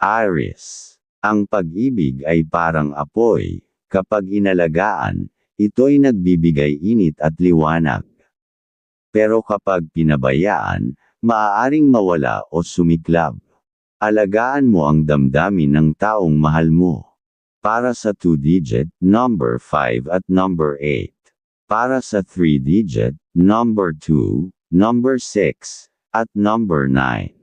Aries. Ang pag-ibig ay parang apoy. Kapag inalagaan, ito'y nagbibigay init at liwanag. Pero kapag pinabayaan, maaaring mawala o sumiklab. Alagaan mo ang damdamin ng taong mahal mo. Para sa 2-digit, number 5 at number 8. Para sa 3-digit, number 2, number 6, at number 9.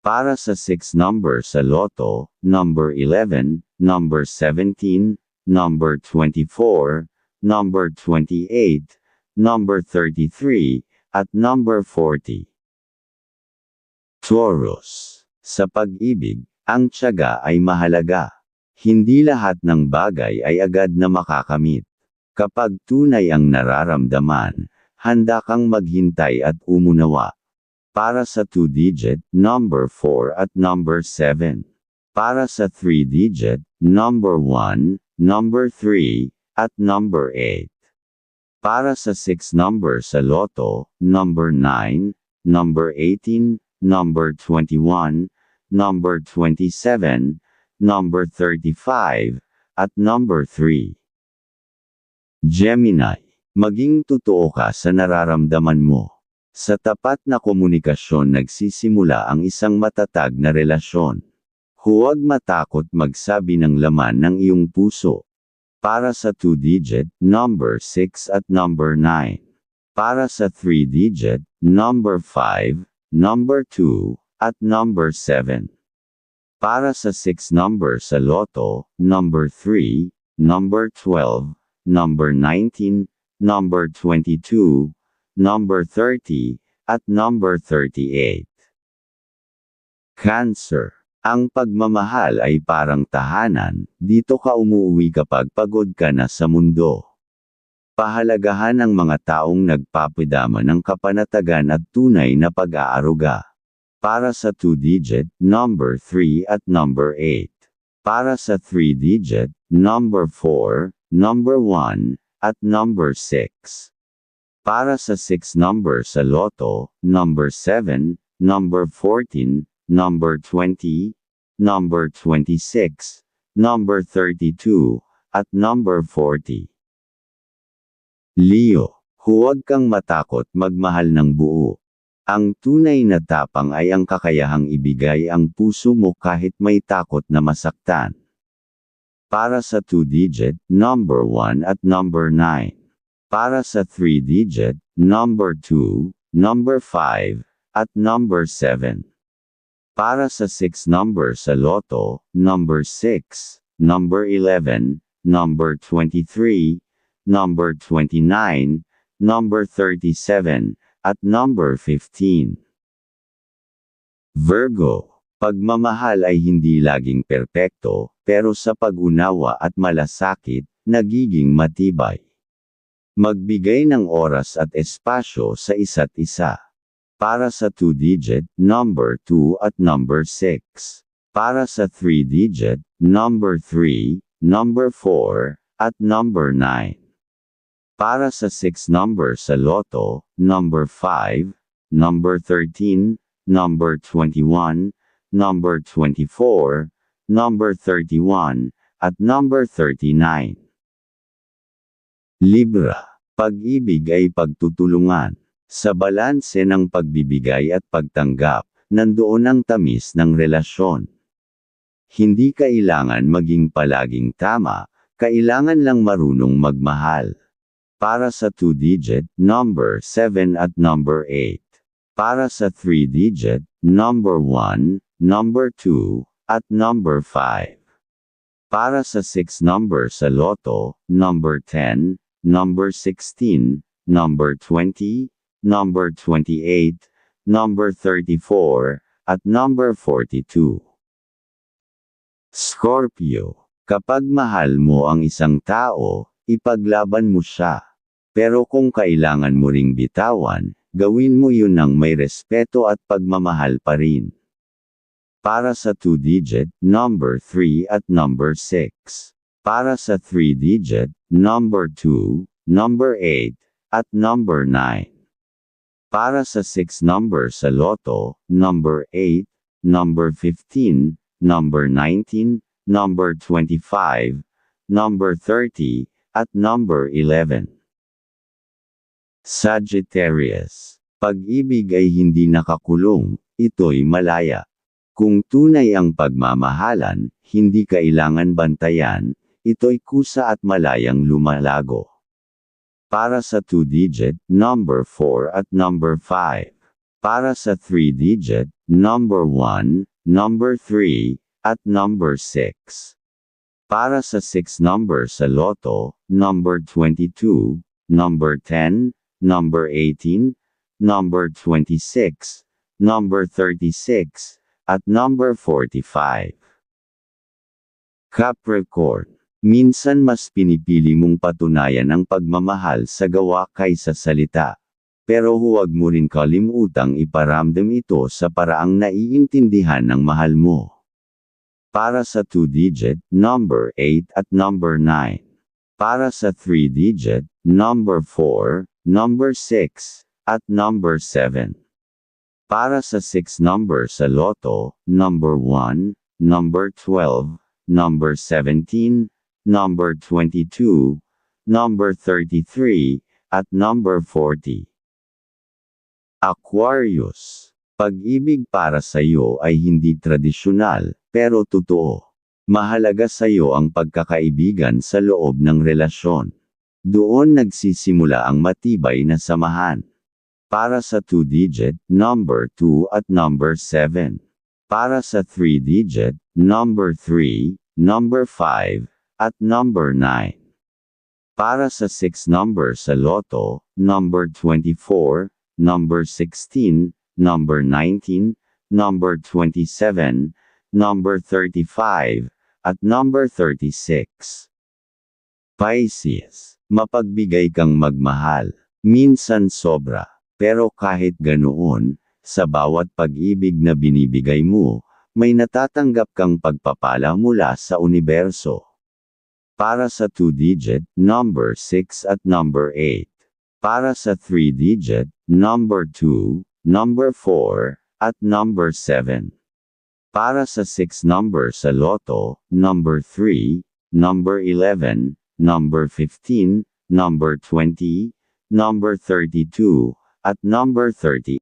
Para sa 6 number sa loto, number 11, number 17, number 24, number 28, number 33, at number 40. Taurus. Sa pag-ibig, ang tiyaga ay mahalaga. Hindi lahat ng bagay ay agad na makakamit. Kapag tunay ang nararamdaman, handa kang maghintay at umunawa. Para sa 2-digit, number 4 at number 7. Para sa 3-digit, number 1, number 3, at number 8. Para sa 6 number sa loto, number 9, number 18, number 21, number 27, number 35, at number 3. Gemini, maging totoo ka sa nararamdaman mo. Sa tapat na komunikasyon nagsisimula ang isang matatag na relasyon. Huwag matakot magsabi ng laman ng iyong puso. Para sa 2-digit, number 6 at number 9. Para sa 3-digit, number 5, number 2, at number 7. Para sa 6 number sa loto, number 3, number 12, number 19, number 22, number 30, at number 38. Cancer. Ang pagmamahal ay parang tahanan, dito ka umuwi kapag pagod ka na sa mundo. Pahalagahan ang mga taong nagpapadama ng kapanatagan at tunay na pag-aaruga. Para sa 2-digit, number 3 at number 8. Para sa 3-digit, number 4, number 1, at number 6. Para sa 6 number sa loto, number 7, number 14, number 20, number 26, number 32, at number 40. Leo, huwag kang matakot magmahal ng buo. Ang tunay na tapang ay ang kakayahang ibigay ang puso mo kahit may takot na masaktan. Para sa 2-digit, number 1 at number 9. Para sa 3-digit, number 2, number 5, at number 7. Para sa 6 number sa loto, number 6, number 11, number 23, number 29, number 37, at number 15. Virgo, pagmamahal ay hindi laging perpekto, pero sa pag-unawa at malasakit, nagiging matibay. Magbigay ng oras at espasyo sa isa't isa. Para sa 2-digit, number 2 at number 6. Para sa 3-digit, number 3, number 4, at number 9. Para sa 6 number sa loto, number 5, number 13, number 21, number 24, number 31, at number 39. Libra pag-ibig ay pagtutulungan. Sa balanse ng pagbibigay at pagtanggap, nandoon ang tamis ng relasyon. Hindi kailangan maging palaging tama, kailangan lang marunong magmahal. Para sa 2-digit, number 7 at number 8. Para sa 3-digit, number 1, number 2, at number 5. Para sa 6 number sa loto, number 10, number 16, number 20, number 28, number 34, at number 42. Scorpio, kapag mahal mo ang isang tao, ipaglaban mo siya. Pero kung kailangan mo ring bitawan, gawin mo yun ng may respeto at pagmamahal pa rin. Para sa 2-digit, number 3 at number 6. Para sa 3-digit, number 2, number 8, at number 9. Para sa 6 number sa loto, number 8, number 15, number 19, number 25, number 30, at number 11. Sagittarius. Pag-ibig ay hindi nakakulong, ito'y malaya. Kung tunay ang pagmamahalan, hindi kailangan bantayan, ito'y kusa at malayang lumalago. Para sa 2-digit, number 4 at number 5. Para sa 3-digit, number 1, number 3, at number 6. Para sa 6 number sa loto, number 22, number 10, number 18, number 26, number 36, at number 45. Capricorn. Minsan mas pinipili mong patunayan ang pagmamahal sa gawa kaysa salita. Pero huwag mo rin kalimutang iparamdam ito sa paraang naiintindihan ng mahal mo. Para sa 2-digit, number 8 at number 9. Para sa 3-digit, number 4, number 6, at number 7. Para sa 6 number sa loto, number 1, number 12, number 17, number 22, number 33, at number 40. Aquarius. Pag-ibig para sa iyo ay hindi tradisyonal, pero totoo. Mahalaga sa iyo ang pagkakaibigan sa loob ng relasyon. Doon nagsisimula ang matibay na samahan. Para sa 2-digit, number 2 at number 7. Para sa 3-digit, number 3, number 5, at number 9. Para sa 6 number sa loto, number 24, number 16, number 19, number 27, number 35, at number 36. Pisces, mapagbigay kang magmahal, minsan sobra. Pero kahit ganoon, sa bawat pag-ibig na binibigay mo, may natatanggap kang pagpapala mula sa universo. Para sa 2-digit, number 6 at number 8. Para sa 3-digit, number 2, number 4, at number 7. Para sa 6 number sa loto, number 3, number 11, number 15, number 20, number 32, at number 30.